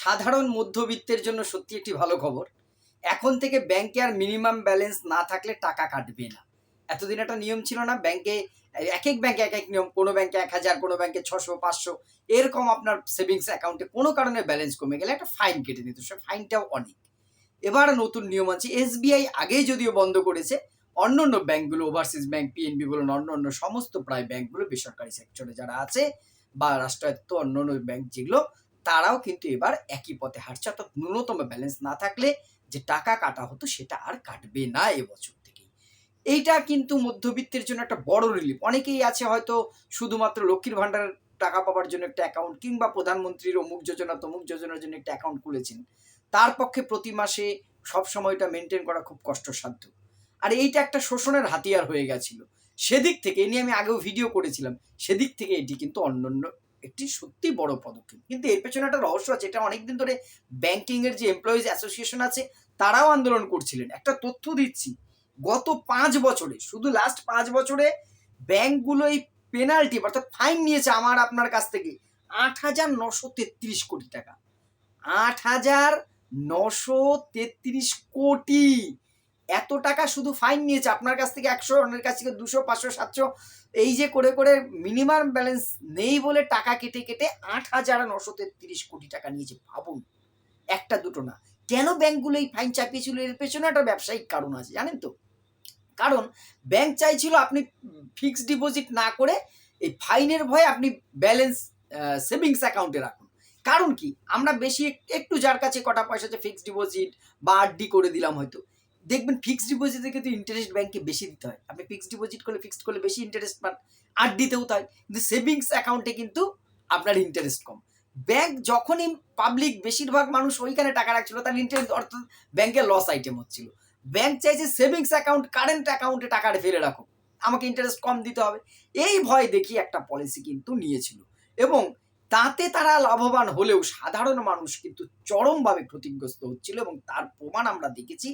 সাধারণ মধ্যবিত্তের জন্য সত্যি একটি ভালো খবর, এখন থেকে ব্যাংকে আর মিনিমাম ব্যালেন্স না থাকলে টাকা কাটবে না। এতদিন একটা নিয়ম ছিল না, ব্যাংকে এক এক ব্যাংকে এক এক নিয়ম, কোনো ব্যাংকে এক হাজার, কোনো ব্যাংকে ছশো, পাঁচশো, এরকম আপনার সেভিংস অ্যাকাউন্টে কোনো কারণে ব্যালেন্স কমে গেলে একটা ফাইন কেটে নিত, সে ফাইনটাও অনেক। এবার নতুন নিয়ম আছে, এসবিআই আগেই যদিও বন্ধ করেছে অন্য অন্য ব্যাংকগুলো, ওভারসিজ ব্যাংক, পিএনবি বলুন অন্য অন্য সমস্ত প্রায় ব্যাংকগুলো বেসরকারি সেক্টরে যারা আছে বা রাষ্ট্রায়ত্ত অন্য অন্য ব্যাংক যেগুলো তারাও কিন্তু এবার একই পথে হাঁটছে। অর্থাৎ ন্যূনতম ব্যালেন্স না থাকলে যে টাকা কাটা হতো সেটা আর কাটবে না এবছর থেকেই। এইটা কিন্তু মধ্যবিত্তের জন্য একটা বড় রিলিফ অনেকেই আছে হয়তো শুধুমাত্র লক্ষ্মীর ভাণ্ডারের টাকা পাওয়ার জন্য একটা অ্যাকাউন্ট কিংবা প্রধানমন্ত্রীর অমুক যোজনা, তমুক যোজনার জন্য একটা অ্যাকাউন্ট খুলেছেন। তার পক্ষে প্রতি মাসে সব সময়টা মেনটেন করা খুব কষ্টসাধ্য। আর এইটা একটা শোষণের হাতিয়ার হয়ে গেছিল। সেদিক থেকে, এ নিয়ে আমি আগেও ভিডিও করেছিলাম, সেদিক থেকে এটি কিন্তু অন্যান্য একটি সত্যি বড় পদক্ষেপ। কিন্তু এর পেছনে একটা রহস্য আছে, এটা অনেকদিন ধরে ব্যাংকিং এর যে এমপ্লয়িজ অ্যাসোসিয়েশন আছে, তারাও আন্দোলন করছিলেন। একটা তথ্য দিচ্ছি, গত পাঁচ বছরে, শুধু লাস্ট পাঁচ বছরে ব্যাংকগুলো এই পেনাল্টি অর্থাৎ ফাইন নিয়েছে আমার আপনার কাছ থেকে আট হাজার নশো তেত্রিশ কোটি টাকা। আট হাজার নশো তেত্রিশ কোটি এত টাকা শুধু ফাইন নিয়েছে, আপনার কাছ থেকে একশো অন্যের কাছ থেকে দুশো, পাঁচশো, সাতশো, এই যে করে করে মিনিমাম ব্যালেন্স নেই বলে টাকা কেটে কেটে আট হাজার নশো তেত্রিশ কোটি টাকা নিয়েছে, ভাবুন। একটা দুটো না। কেন ব্যাংকগুলো এই ফাইন চাপিয়েছিল? এর পেছনে একটা ব্যবসায়িক কারণ আছে, জানেন তো? কারণ ব্যাংক চাইছিল আপনি ফিক্সড ডিপোজিট না করে এই ফাইনের ভয়ে আপনি ব্যালেন্স সেভিংস অ্যাকাউন্টে রাখুন। কারণ কি? আমরা বেশি একটু যার কাছে কটা পয়সা আছে ফিক্সড ডিপোজিট বা আরডি করে দিলাম হয়তো। দেখবেন ফিক্সড ডিপোজিটে কিন্তু ইন্টারেস্ট ব্যাংকে বেশি দিতে হয়। আপনি ফিক্সড ডিপোজিট করলে ফিক্সড করলে বেশি ইন্টারেস্ট পান, আর দিতেও তাই। কিন্তু সেভিংস অ্যাকাউন্টে কিন্তু আপনার ইন্টারেস্ট কম। ব্যাংক যখনই পাবলিক বেশিরভাগ মানুষ ওইখানে টাকা রাখছিল, তার ইন্টারেস্ট অর্থাৎ ব্যাংকের লস আইটেম হচ্ছিল। ব্যাংক চাইছে সেভিংস অ্যাকাউন্ট কারেন্ট অ্যাকাউন্টে টাকাটা ফেলে রাখো আমাকে ইন্টারেস্ট কম দিতে হবে। এই ভয় দেখি একটা পলিসি কিন্তু নিয়েছিল। এবং তাতে তারা লাভবান হলেও সাধারণ মানুষ কিন্তু চরমভাবে ক্ষতিগ্রস্ত হচ্ছিল এবং তার প্রমাণ আমরা দেখেছি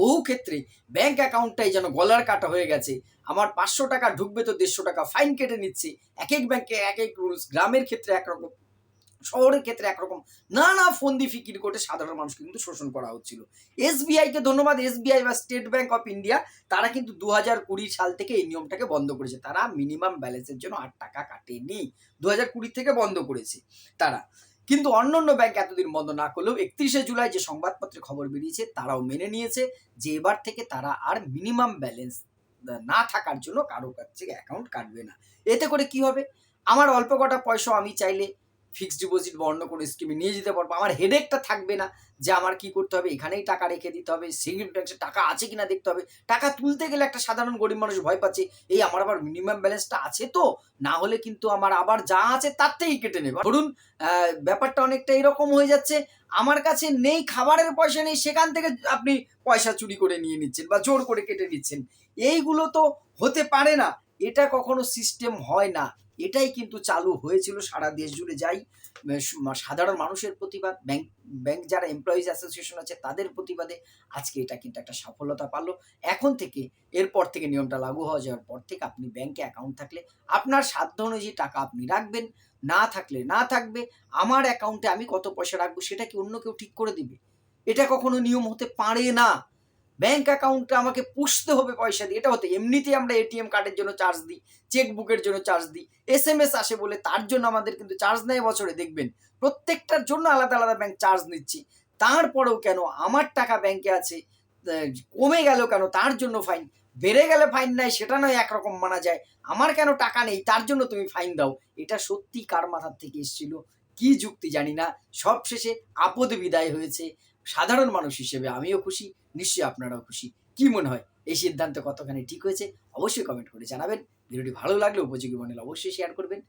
বহু ক্ষেত্রে ব্যাংক অ্যাকাউন্টটাই যেন গলার কাটা হয়ে গেছে। আমার পাঁচশো টাকা ঢুকবে তো দেড়শো টাকা ফাইন কেটে নিচ্ছে। এক এক ব্যাংকে এক এক রুলস গ্রামের ক্ষেত্রে একরকম, শহরের ক্ষেত্রে একরকম, নানা ফন্দি ফিকির করে সাধারণ মানুষ কিন্তু শোষণ করা হচ্ছিল। এসবিআই কে ধন্যবাদ এসবিআই বা স্টেট ব্যাংক অফ ইন্ডিয়া তারা কিন্তু দু হাজার কুড়ি সাল থেকে এই নিয়মটাকে বন্ধ করেছে। তারা মিনিমাম ব্যালেন্সের জন্য আট টাকা কাটেনি। দু হাজার কুড়ি থেকে বন্ধ করেছে তারা। কিন্তু অন্য অন্য ব্যাংক এতদিন বন্ধ না করলেও একত্রিশে জুলাই যে সংবাদপত্রে খবর বেরিয়েছে, তারাও মেনে নিয়েছে যে এবার থেকে তারা আর মিনিমাম ব্যালেন্স না থাকার জন্য কারও কাছ থেকে অ্যাকাউন্ট কাটবে না। এতে করে কি হবে? আমার অল্প কটা পয়সা আমি চাইলে ফিক্সড ডিপোজিট বা অন্য কোনো স্কিমে নিয়ে যেতে পারব। আমার হেডেকটা থাকবে না যে আমার কি করতে হবে, এখানেই টাকা রেখে দিতে হবে সিঙ্গল ট্যাক্সে টাকা আছে কিনা দেখতে হবে। টাকা তুলতে গেলে একটা সাধারণ গরিব মানুষ ভয় পাচ্ছে, এই আমার আবার মিনিমাম ব্যালেন্সটা আছে তো? না হলে কিন্তু আমার আবার যা আছে তার থেকেই কেটে নেবে। ধরুন ব্যাপারটা অনেকটা এরকম হয়ে যাচ্ছে, আমার কাছে নেই, খাবারের পয়সা নেই, সেখান থেকে আপনি পয়সা চুরি করে নিয়ে নিচ্ছেন বা জোর করে কেটে নিচ্ছেন। এইগুলো তো হতে পারে না, এটা কখনো সিস্টেম হয় না। এটাই কিন্তু চালু হয়েছিল সারা দেশ জুড়ে। যাই সাধারণ মানুষের প্রতিবাদ, ব্যাংক ব্যাংক যারা এমপ্লয়িজ অ্যাসোসিয়েশন আছে তাদের প্রতিবাদে আজকে এটা কিন্তু একটা সফলতা পালো। এখন থেকে, এরপর থেকে নিয়মটা লাগু হওয়া যাওয়ার পর থেকে আপনি ব্যাংকে অ্যাকাউন্ট থাকলে আপনার সাধ্য অনুযায়ী টাকা আপনি রাখবেন। না থাকলে না থাকবে, আমার অ্যাকাউন্টে আমি কত পয়সা রাখব সেটা কি অন্য কেউ ঠিক করে দিবে? এটা কখনো নিয়ম হতে পারে না। ব্যাংক অ্যাকাউন্টে আমাকে পুষতে হবে পয়সা দিয়ে। এটা হতে, এমনিতেই আমরা এটিএম কার্ডের জন্য চার্জ দিই চেক বুকের জন্য চার্জ দিই এস এম এস আসে বলে তার জন্য আমাদের কিন্তু চার্জ নেয় বছরে, দেখবেন? প্রত্যেকটার জন্য আলাদা আলাদা ব্যাংক চার্জ নিচ্ছি। তারপরেও কেন? আমার টাকা ব্যাংকে আছে কমে গেল কেন? তার জন্য ফাইন বেড়ে গেলে ফাইন নাই, সেটা নয় একরকম মানা যায়। আমার কেন টাকা নেই? তার জন্য তুমি ফাইন দাও। এটা সত্যি কার মাথার থেকে এসেছিল? কি যুক্তি জানি না। সবশেষে আপদ বিদায় হয়েছে। সাধারণ মানুষ হিসেবে আমিও খুশি। নিশ্চয়ই আপনারাও খুশি। কি মনে হয়? এই সিদ্ধান্ত কতখানি ঠিক হয়েছে? অবশ্যই কমেন্ট করে জানাবেন। ভিডিওটি ভালো লাগলে উপযোগী মনে অবশ্যই শেয়ার করবেন।